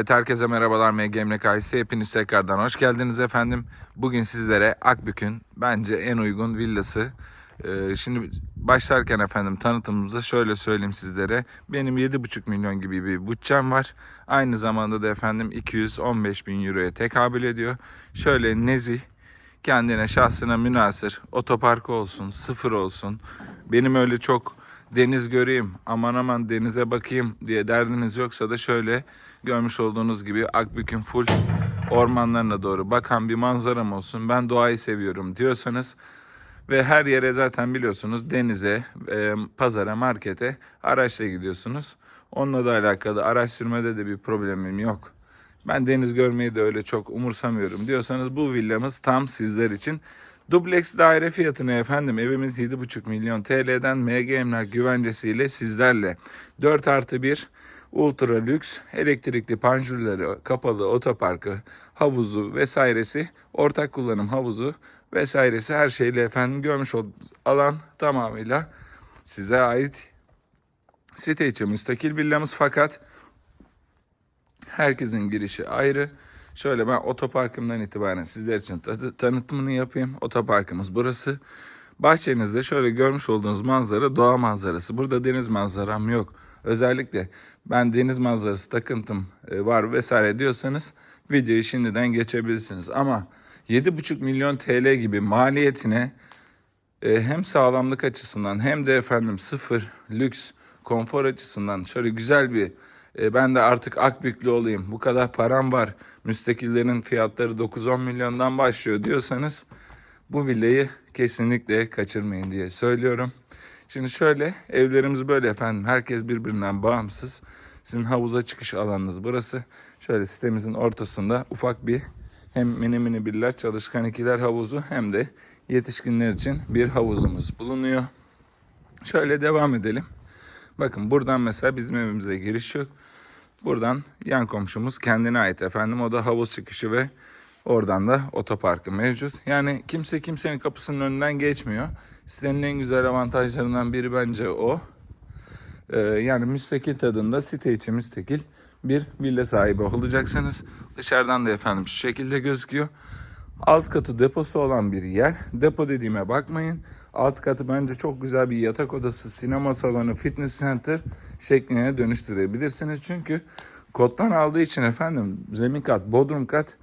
Evet herkese merhabalar MG Emlak ailesi. Hepiniz tekrardan hoş geldiniz efendim. Bugün sizlere Akbük'ün bence en uygun villası. Ee, şimdi başlarken efendim tanıtımımızda şöyle söyleyeyim sizlere. Benim 7,5 milyon gibi bir bütçem var. Aynı zamanda da efendim 215 bin euroya tekabül ediyor. Şöyle nezih, kendine şahsına münasır, otoparkı olsun, sıfır olsun. Benim öyle çok deniz göreyim, aman aman denize bakayım diye derdiniz yoksa da şöyle görmüş olduğunuz gibi Akbük'ün full ormanlarına doğru bakan bir manzaram olsun. Ben doğayı seviyorum diyorsanız ve her yere zaten biliyorsunuz denize, e, pazara, markete araçla gidiyorsunuz. Onunla da alakalı araç sürmede de bir problemim yok. Ben deniz görmeyi de öyle çok umursamıyorum diyorsanız bu villamız tam sizler için. Dubleks daire fiyatını efendim evimiz 7,5 milyon TL'den MG Emlak güvencesiyle sizlerle 4 artı 1 ultra lüks elektrikli panjurları, kapalı otoparkı, havuzu vesairesi, ortak kullanım havuzu vesairesi her şeyle efendim görmüş olduğunuz alan tamamıyla size ait site içi müstakil villamız fakat Herkesin girişi ayrı. Şöyle ben otoparkımdan itibaren sizler için tanı- tanıtımını yapayım. Otoparkımız burası. Bahçenizde şöyle görmüş olduğunuz manzara doğa manzarası. Burada deniz manzaram yok. Özellikle ben deniz manzarası takıntım e, var vesaire diyorsanız videoyu şimdiden geçebilirsiniz. Ama 7,5 milyon TL gibi maliyetine e, hem sağlamlık açısından hem de efendim sıfır lüks konfor açısından şöyle güzel bir e, ben de artık akbüklü olayım bu kadar param var müstakillerin fiyatları 9-10 milyondan başlıyor diyorsanız bu villayı kesinlikle kaçırmayın diye söylüyorum. Şimdi şöyle evlerimiz böyle efendim herkes birbirinden bağımsız. Sizin havuza çıkış alanınız burası. Şöyle sitemizin ortasında ufak bir hem mini mini birler çalışkan ikiler havuzu hem de yetişkinler için bir havuzumuz bulunuyor. Şöyle devam edelim. Bakın buradan mesela bizim evimize giriş yok. Buradan yan komşumuz kendine ait efendim. O da havuz çıkışı ve oradan da otoparkı mevcut. Yani kimse kimsenin kapısının önünden geçmiyor. Sitenin en güzel avantajlarından biri bence o. Ee, yani müstakil tadında site içi müstakil bir villa sahibi olacaksınız. Dışarıdan da efendim şu şekilde gözüküyor. Alt katı deposu olan bir yer. Depo dediğime bakmayın. Alt katı bence çok güzel bir yatak odası, sinema salonu, fitness center şekline dönüştürebilirsiniz. Çünkü kottan aldığı için efendim zemin kat, bodrum kat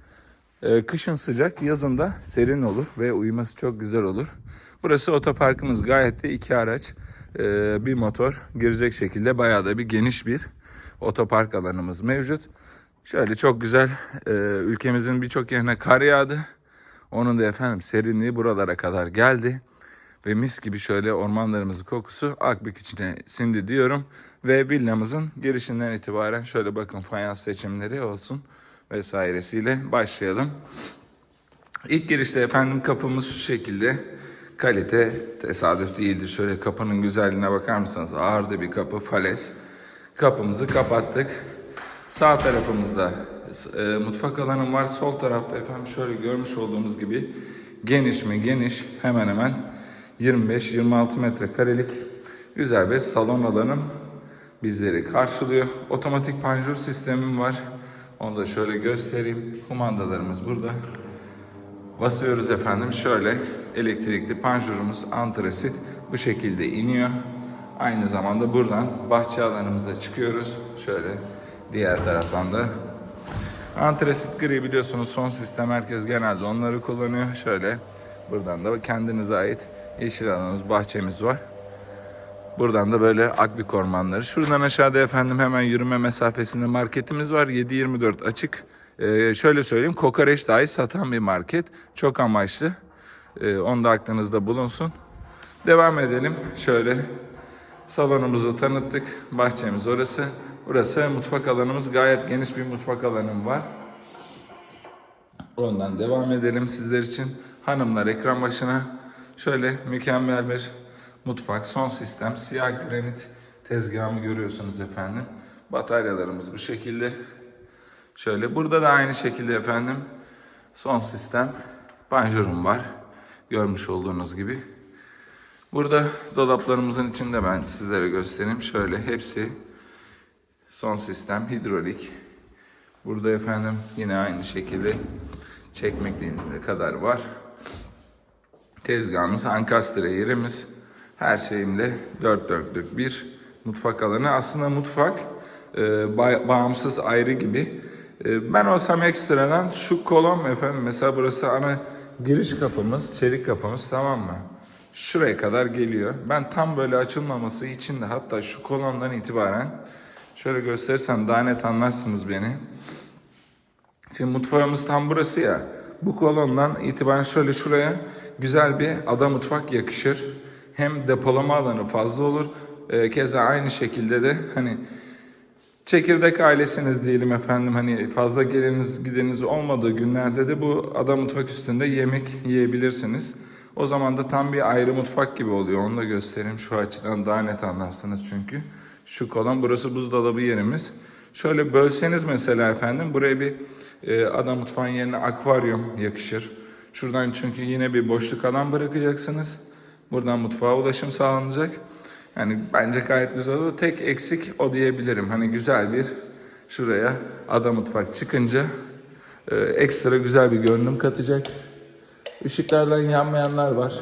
kışın sıcak, yazın da serin olur ve uyuması çok güzel olur. Burası otoparkımız gayet de iki araç, e, bir motor girecek şekilde bayağı da bir geniş bir otopark alanımız mevcut. Şöyle çok güzel e, ülkemizin birçok yerine kar yağdı. Onun da efendim serinliği buralara kadar geldi. Ve mis gibi şöyle ormanlarımızın kokusu Akbük içine sindi diyorum. Ve villamızın girişinden itibaren şöyle bakın fayans seçimleri olsun vesairesiyle başlayalım. İlk girişte efendim kapımız şu şekilde. Kalite tesadüf değildir. Şöyle kapının güzelliğine bakar mısınız? Ağır da bir kapı, fales. Kapımızı kapattık. Sağ tarafımızda e, mutfak alanım var. Sol tarafta efendim şöyle görmüş olduğumuz gibi geniş mi geniş hemen hemen 25-26 metrekarelik güzel bir salon alanım bizleri karşılıyor. Otomatik panjur sistemim var. Onu da şöyle göstereyim. Kumandalarımız burada. Basıyoruz efendim. Şöyle elektrikli panjurumuz antresit bu şekilde iniyor. Aynı zamanda buradan bahçe alanımıza çıkıyoruz. Şöyle diğer taraftan da Antresit gri biliyorsunuz son sistem herkes genelde onları kullanıyor. Şöyle buradan da kendinize ait yeşil alanımız, bahçemiz var. Buradan da böyle Akbük ormanları. Şuradan aşağıda efendim hemen yürüme mesafesinde marketimiz var. 7-24 açık. Ee, şöyle söyleyeyim kokoreç dahi satan bir market. Çok amaçlı. Ee, onu da aklınızda bulunsun. Devam edelim. Şöyle salonumuzu tanıttık. Bahçemiz orası. Burası mutfak alanımız. Gayet geniş bir mutfak alanım var. Ondan devam edelim sizler için. Hanımlar ekran başına. Şöyle mükemmel bir mutfak. Son sistem. Siyah granit tezgahımı görüyorsunuz efendim. Bataryalarımız bu şekilde. Şöyle burada da aynı şekilde efendim. Son sistem. Panjurum var. Görmüş olduğunuz gibi. Burada dolaplarımızın içinde ben sizlere göstereyim. Şöyle hepsi son sistem hidrolik. Burada efendim yine aynı şekilde çekmekliğine kadar var. Tezgahımız, ankastre yerimiz, her şeyimle dört dörtlük bir mutfak alanı. Aslında mutfak e, ba- bağımsız ayrı gibi. E, ben olsam ekstradan şu kolon efendim mesela burası ana giriş kapımız, çelik kapımız tamam mı? Şuraya kadar geliyor. Ben tam böyle açılmaması için de hatta şu kolondan itibaren şöyle gösterirsem daha net anlarsınız beni. Şimdi mutfağımız tam burası ya. Bu kolondan itibaren şöyle şuraya güzel bir ada mutfak yakışır. Hem depolama alanı fazla olur. Ee, keza aynı şekilde de hani çekirdek ailesiniz diyelim efendim hani fazla geliniz gideniz olmadığı günlerde de bu ada mutfak üstünde yemek yiyebilirsiniz. O zaman da tam bir ayrı mutfak gibi oluyor. Onu da göstereyim şu açıdan daha net anlarsınız çünkü. Şu kolon burası buzdolabı yerimiz. Şöyle bölseniz mesela efendim buraya bir e, ada mutfağın yerine akvaryum yakışır. Şuradan çünkü yine bir boşluk alan bırakacaksınız. Buradan mutfağa ulaşım sağlanacak. Yani bence gayet güzel olur. Tek eksik o diyebilirim. Hani güzel bir şuraya ada mutfak çıkınca e, ekstra güzel bir görünüm katacak. Işıklardan yanmayanlar var.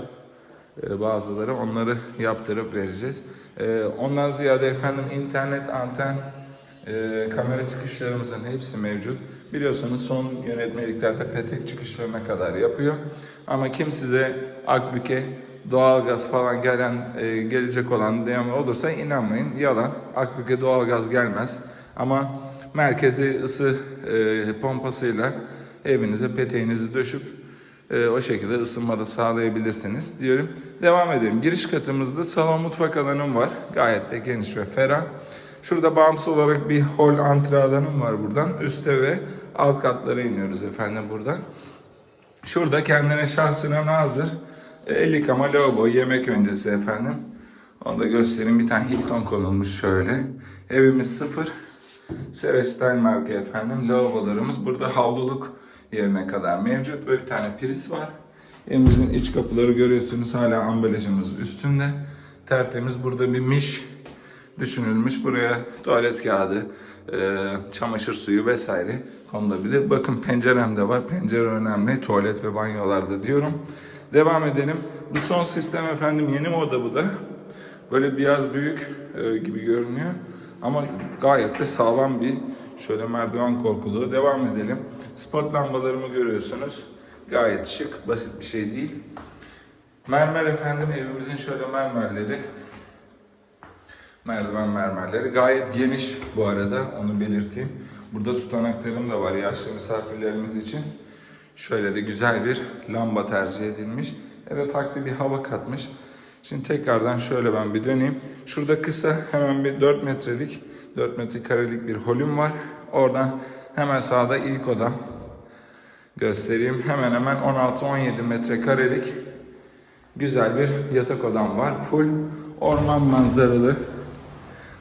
Ee, bazıları onları yaptırıp vereceğiz. Ee, ondan ziyade efendim internet, anten, e, kamera çıkışlarımızın hepsi mevcut. Biliyorsunuz son yönetmeliklerde petek çıkışlarına kadar yapıyor. Ama kim size Akbük'e doğalgaz falan gelen e, gelecek olan diyen olursa inanmayın. Yalan. Akbük'e doğalgaz gelmez. Ama merkezi ısı e, pompasıyla evinize peteğinizi döşüp ee, o şekilde ısınma da sağlayabilirsiniz diyorum. Devam edelim. Giriş katımızda salon mutfak alanım var. Gayet de geniş ve ferah. Şurada bağımsız olarak bir hol antre alanım var buradan. Üste ve alt katlara iniyoruz efendim buradan. Şurada kendine şahsına nazır e, el yıkama lavabo yemek öncesi efendim. Onu da göstereyim. Bir tane Hilton konulmuş şöyle. Evimiz sıfır. Cerestal marka efendim. Lavabolarımız burada havluluk yerine kadar mevcut. Böyle bir tane priz var. Evimizin iç kapıları görüyorsunuz hala ambalajımız üstünde. Tertemiz burada bir miş düşünülmüş. Buraya tuvalet kağıdı, e, çamaşır suyu vesaire konulabilir. Bakın pencerem de var. Pencere önemli. Tuvalet ve banyolarda diyorum. Devam edelim. Bu son sistem efendim yeni moda bu da. Böyle biraz büyük e, gibi görünüyor. Ama gayet de sağlam bir şöyle merdiven korkuluğu. Devam edelim. Spot lambalarımı görüyorsunuz. Gayet şık, basit bir şey değil. Mermer efendim evimizin şöyle mermerleri. Merdiven mermerleri. Gayet geniş bu arada onu belirteyim. Burada tutanaklarım da var yaşlı misafirlerimiz için. Şöyle de güzel bir lamba tercih edilmiş. Eve farklı bir hava katmış. Şimdi tekrardan şöyle ben bir döneyim. Şurada kısa hemen bir 4 metrelik, 4 metrekarelik bir holüm var. Oradan hemen sağda ilk odam. Göstereyim. Hemen hemen 16-17 metrekarelik güzel bir yatak odam var. Full orman manzaralı.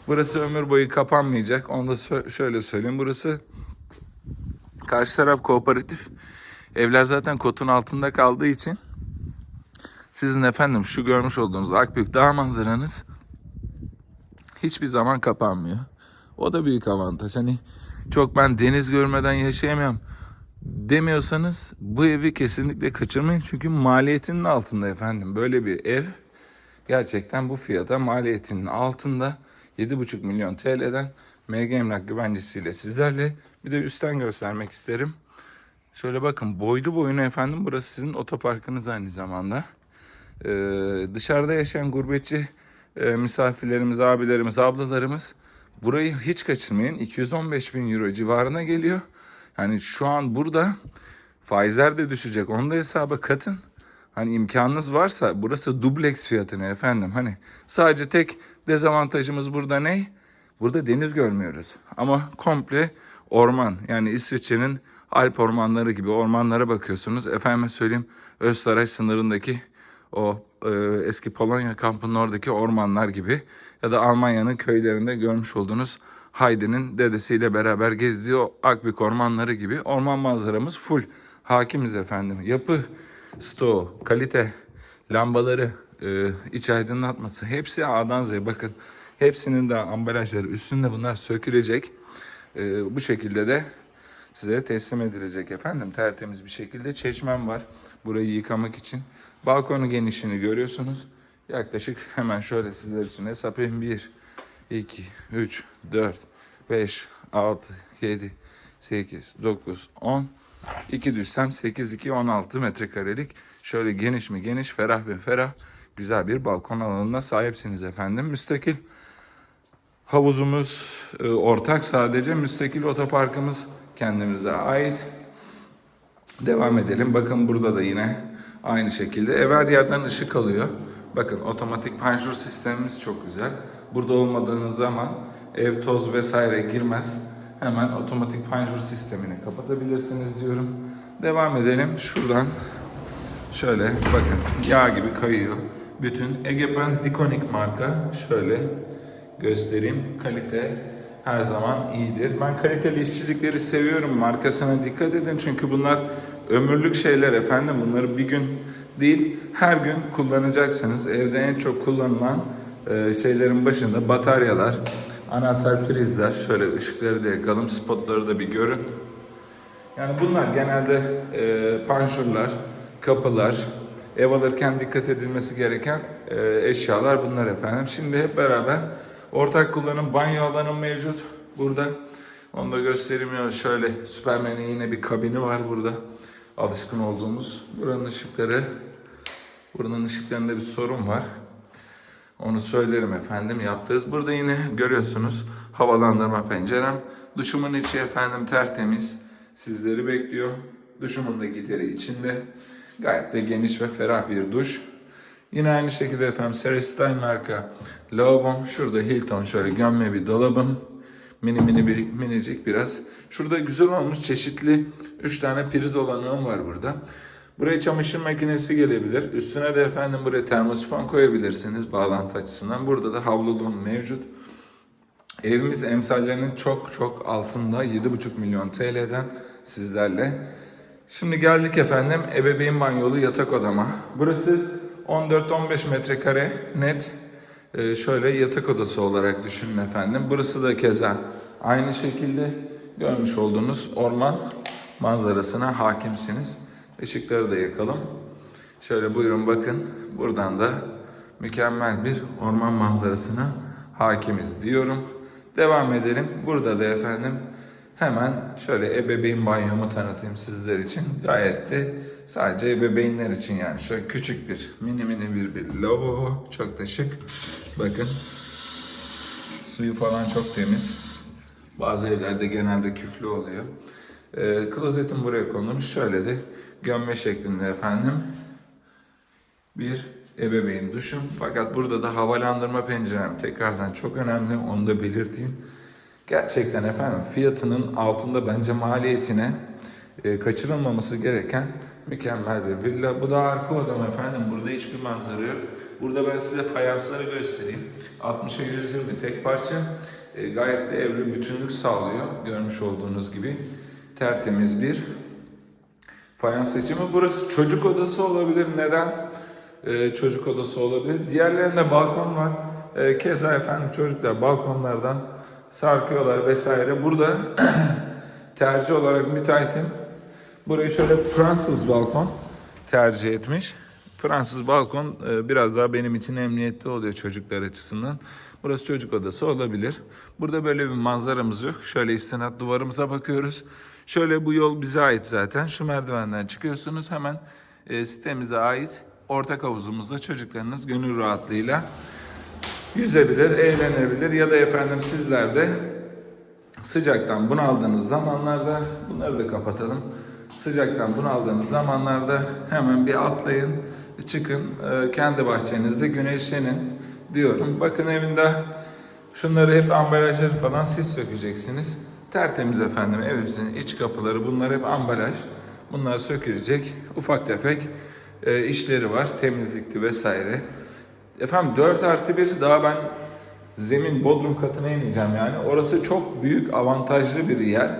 Burası ömür boyu kapanmayacak. Onu da şöyle söyleyeyim. Burası karşı taraf kooperatif. Evler zaten kotun altında kaldığı için sizin efendim şu görmüş olduğunuz Akbük Dağ manzaranız hiçbir zaman kapanmıyor. O da büyük avantaj. Hani çok ben deniz görmeden yaşayamam demiyorsanız bu evi kesinlikle kaçırmayın. Çünkü maliyetinin altında efendim. Böyle bir ev gerçekten bu fiyata maliyetinin altında 7,5 milyon TL'den MG Emlak güvencesiyle sizlerle bir de üstten göstermek isterim. Şöyle bakın boylu boyuna efendim burası sizin otoparkınız aynı zamanda. Ee, dışarıda yaşayan gurbetçi e, misafirlerimiz, abilerimiz, ablalarımız burayı hiç kaçırmayın. 215 bin euro civarına geliyor. Yani şu an burada faizler de düşecek. Onu da hesaba katın. Hani imkanınız varsa burası dubleks fiyatına efendim. Hani sadece tek dezavantajımız burada ne? Burada deniz görmüyoruz. Ama komple orman. Yani İsviçre'nin Alp ormanları gibi ormanlara bakıyorsunuz. Efendime söyleyeyim Österreich sınırındaki o e, eski Polonya kampının oradaki ormanlar gibi ya da Almanya'nın köylerinde görmüş olduğunuz Heidi'nin dedesiyle beraber gezdiği o Akbük ormanları gibi orman manzaramız full. Hakimiz efendim. Yapı, stoğu, kalite, lambaları, e, iç aydınlatması hepsi A'dan Z'ye bakın. Hepsinin de ambalajları üstünde bunlar sökülecek. E, bu şekilde de size teslim edilecek efendim. Tertemiz bir şekilde çeşmem var burayı yıkamak için. Balkonun genişliğini görüyorsunuz. Yaklaşık hemen şöyle sizler için hesaplayayım. 1, 2, 3, 4, 5, 6, 7, 8, 9, 10. 2 düşsem 8, 2, 16 metrekarelik. Şöyle geniş mi geniş, ferah bir ferah. Güzel bir balkon alanına sahipsiniz efendim. Müstakil havuzumuz e, ortak sadece. Müstakil otoparkımız kendimize ait. Devam edelim. Bakın burada da yine aynı şekilde ev her yerden ışık alıyor. Bakın otomatik panjur sistemimiz çok güzel. Burada olmadığınız zaman ev toz vesaire girmez. Hemen otomatik panjur sistemini kapatabilirsiniz diyorum. Devam edelim. Şuradan şöyle bakın yağ gibi kayıyor. Bütün Egepen Dikonik marka şöyle göstereyim. Kalite her zaman iyidir. Ben kaliteli işçilikleri seviyorum. Markasına dikkat edin çünkü bunlar ömürlük şeyler efendim. Bunları bir gün değil her gün kullanacaksınız. Evde en çok kullanılan e, şeylerin başında bataryalar, anahtar prizler. Şöyle ışıkları da yakalım, spotları da bir görün. Yani bunlar genelde e, panjurlar, kapılar, ev alırken dikkat edilmesi gereken e, eşyalar bunlar efendim. Şimdi hep beraber ortak kullanım banyo alanı mevcut burada. Onu da göstereyim şöyle Süpermen'in yine bir kabini var burada. Alışkın olduğumuz. Buranın ışıkları, buranın ışıklarında bir sorun var. Onu söylerim efendim yaptığız. Burada yine görüyorsunuz havalandırma pencerem. Duşumun içi efendim tertemiz. Sizleri bekliyor. Duşumun da gideri içinde. Gayet de geniş ve ferah bir duş. Yine aynı şekilde efendim Serestein marka lavabom. Şurada Hilton şöyle gömme bir dolabım. Mini mini bir minicik biraz. Şurada güzel olmuş çeşitli 3 tane priz olanağım var burada. Buraya çamaşır makinesi gelebilir. Üstüne de efendim buraya termosifon koyabilirsiniz bağlantı açısından. Burada da havluluğum mevcut. Evimiz emsallerinin çok çok altında 7,5 milyon TL'den sizlerle. Şimdi geldik efendim ebeveyn banyolu yatak odama. Burası 14-15 metrekare net e, şöyle yatak odası olarak düşünün efendim. Burası da keza aynı şekilde görmüş olduğunuz orman manzarasına hakimsiniz. Işıkları da yakalım. Şöyle buyurun bakın buradan da mükemmel bir orman manzarasına hakimiz diyorum. Devam edelim. Burada da efendim hemen şöyle ebeveyn banyomu tanıtayım sizler için. Gayet de sadece ebeveynler için yani. Şöyle küçük bir mini mini bir, bir lavabo. Çok da şık. Bakın. Suyu falan çok temiz. Bazı evlerde genelde küflü oluyor. Ee, klozetim buraya konulmuş. Şöyle de gömme şeklinde efendim bir ebeveyn duşum. Fakat burada da havalandırma pencerem tekrardan çok önemli. Onu da belirteyim. Gerçekten efendim fiyatının altında bence maliyetine e, kaçırılmaması gereken mükemmel bir villa. Bu da arka odam efendim. Burada hiçbir manzara yok. Burada ben size fayansları göstereyim. 60'a 120 tek parça. E, gayet de evre bütünlük sağlıyor. Görmüş olduğunuz gibi. Tertemiz bir fayans seçimi. Burası çocuk odası olabilir. Neden? Ee, çocuk odası olabilir. Diğerlerinde balkon var. Ee, keza efendim çocuklar balkonlardan sarkıyorlar vesaire. Burada tercih olarak müteahhitim. Burayı şöyle Fransız balkon tercih etmiş. Fransız balkon e, biraz daha benim için emniyetli oluyor çocuklar açısından. Burası çocuk odası olabilir. Burada böyle bir manzaramız yok. Şöyle istinat duvarımıza bakıyoruz. Şöyle bu yol bize ait zaten. Şu merdivenden çıkıyorsunuz hemen e, sitemize ait ortak havuzumuzda çocuklarınız gönül rahatlığıyla yüzebilir, eğlenebilir ya da efendim sizler de sıcaktan bunaldığınız zamanlarda bunları da kapatalım. Sıcaktan bunaldığınız zamanlarda hemen bir atlayın, çıkın, e, kendi bahçenizde güneşlenin diyorum. Bakın evinde şunları hep ambalajları falan siz sökeceksiniz. Tertemiz efendim evimizin iç kapıları bunlar hep ambalaj. Bunlar sökülecek. Ufak tefek e, işleri var. Temizlikti vesaire. Efendim 4 artı 1 daha ben zemin bodrum katına ineceğim yani. Orası çok büyük avantajlı bir yer.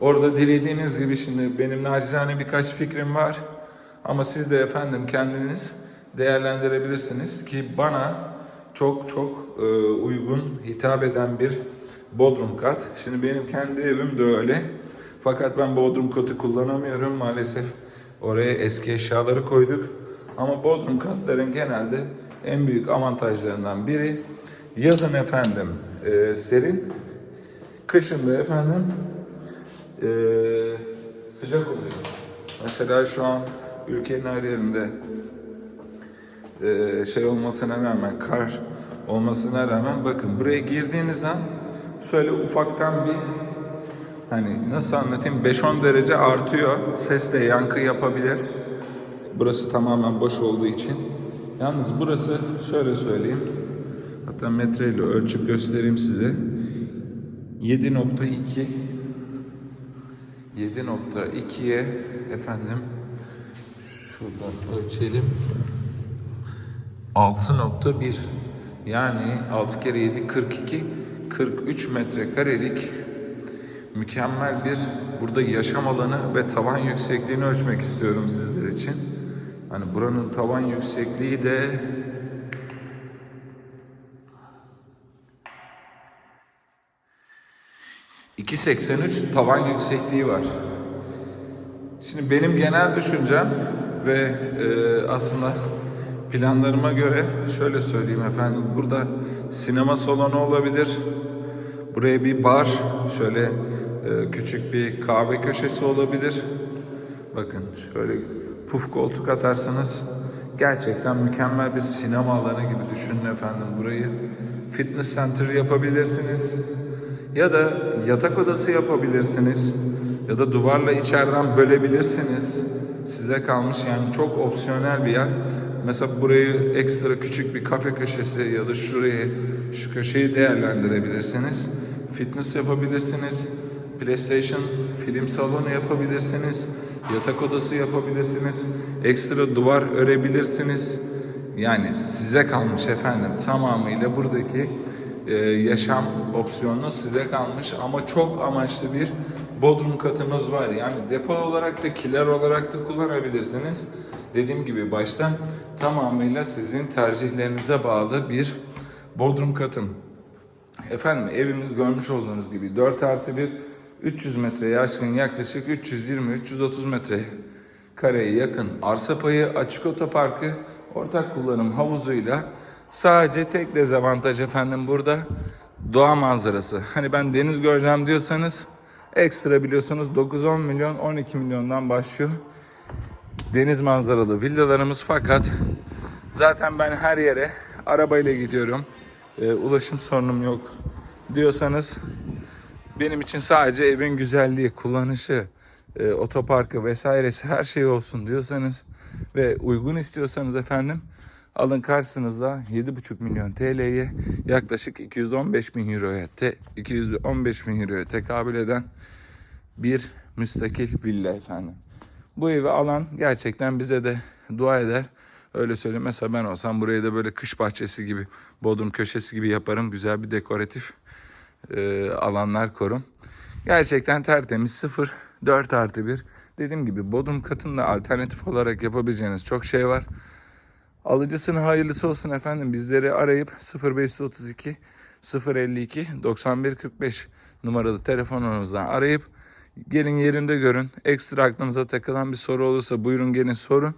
Orada dilediğiniz gibi şimdi benim nacizane birkaç fikrim var. Ama siz de efendim kendiniz değerlendirebilirsiniz ki bana çok çok e, uygun, hitap eden bir bodrum kat. Şimdi benim kendi evim de öyle. Fakat ben Bodrum katı kullanamıyorum maalesef. Oraya eski eşyaları koyduk. Ama Bodrum katların genelde en büyük avantajlarından biri yazın efendim e, serin, kışın da efendim e, sıcak oluyor. Mesela şu an ülkenin her yerinde e, şey olmasına rağmen, kar olmasına rağmen bakın buraya girdiğiniz an şöyle ufaktan bir hani nasıl anlatayım 5-10 derece artıyor. Ses de yankı yapabilir. Burası tamamen boş olduğu için. Yalnız burası şöyle söyleyeyim. Hatta metreyle ölçüp göstereyim size. 7.2 7.2'ye efendim şuradan ölçelim. 6.1 yani 6 kere 7 42 43 metrekarelik mükemmel bir burada yaşam alanı ve tavan yüksekliğini ölçmek istiyorum sizler için. Hani buranın tavan yüksekliği de ...2.83 tavan yüksekliği var. Şimdi benim genel düşüncem ve e, aslında planlarıma göre şöyle söyleyeyim efendim. Burada sinema salonu olabilir. Buraya bir bar, şöyle e, küçük bir kahve köşesi olabilir. Bakın şöyle puf koltuk atarsınız. Gerçekten mükemmel bir sinema alanı gibi düşünün efendim burayı. Fitness center yapabilirsiniz. Ya da yatak odası yapabilirsiniz. Ya da duvarla içeriden bölebilirsiniz. Size kalmış yani çok opsiyonel bir yer. Mesela burayı ekstra küçük bir kafe köşesi ya da şurayı, şu köşeyi değerlendirebilirsiniz. Fitness yapabilirsiniz. PlayStation film salonu yapabilirsiniz. Yatak odası yapabilirsiniz. Ekstra duvar örebilirsiniz. Yani size kalmış efendim. Tamamıyla buradaki e, yaşam opsiyonu size kalmış ama çok amaçlı bir bodrum katımız var. Yani depo olarak da kiler olarak da kullanabilirsiniz. Dediğim gibi baştan tamamıyla sizin tercihlerinize bağlı bir bodrum katım. Efendim evimiz görmüş olduğunuz gibi 4 artı 1 300 metreye aşkın yaklaşık 320-330 metre kareye yakın arsa payı açık otoparkı ortak kullanım havuzuyla sadece tek dezavantaj efendim burada doğa manzarası. Hani ben deniz göreceğim diyorsanız ekstra biliyorsunuz 9-10 milyon 12 milyondan başlıyor deniz manzaralı villalarımız fakat zaten ben her yere arabayla gidiyorum. Ee, ulaşım sorunum yok diyorsanız benim için sadece evin güzelliği, kullanışı, e, otoparkı vesairesi her şey olsun diyorsanız ve uygun istiyorsanız efendim alın karşınızda 7,5 milyon TL'ye yaklaşık 215 bin euroya te, 215 bin euroya tekabül eden bir müstakil villa efendim. Bu evi alan gerçekten bize de dua eder. Öyle söyleyeyim. Mesela ben olsam burayı da böyle kış bahçesi gibi, bodrum köşesi gibi yaparım. Güzel bir dekoratif e, alanlar korum. Gerçekten tertemiz 0, 4 artı 1. Dediğim gibi bodrum katında alternatif olarak yapabileceğiniz çok şey var. Alıcısının hayırlısı olsun efendim. Bizleri arayıp 0532 052 91 45 numaralı telefonunuzdan arayıp Gelin yerinde görün. Ekstra aklınıza takılan bir soru olursa buyurun gelin sorun.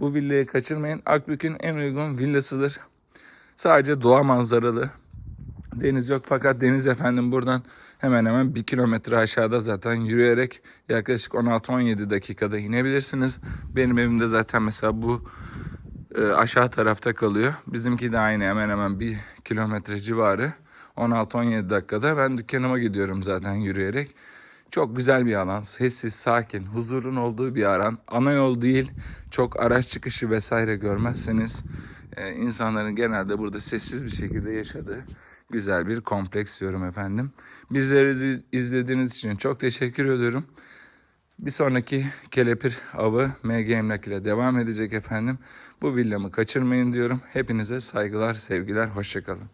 Bu villayı kaçırmayın. Akbük'ün en uygun villasıdır. Sadece doğa manzaralı. Deniz yok fakat deniz efendim buradan hemen hemen bir kilometre aşağıda zaten yürüyerek yaklaşık 16-17 dakikada inebilirsiniz. Benim evimde zaten mesela bu e, aşağı tarafta kalıyor. Bizimki de aynı hemen hemen bir kilometre civarı. 16-17 dakikada ben dükkanıma gidiyorum zaten yürüyerek. Çok güzel bir alan. Sessiz, sakin, huzurun olduğu bir alan. Ana yol değil. Çok araç çıkışı vesaire görmezseniz e, insanların genelde burada sessiz bir şekilde yaşadığı güzel bir kompleks diyorum efendim. Bizleri izlediğiniz için çok teşekkür ediyorum. Bir sonraki kelepir avı MG Emlak ile devam edecek efendim. Bu villamı kaçırmayın diyorum. Hepinize saygılar, sevgiler, hoşçakalın.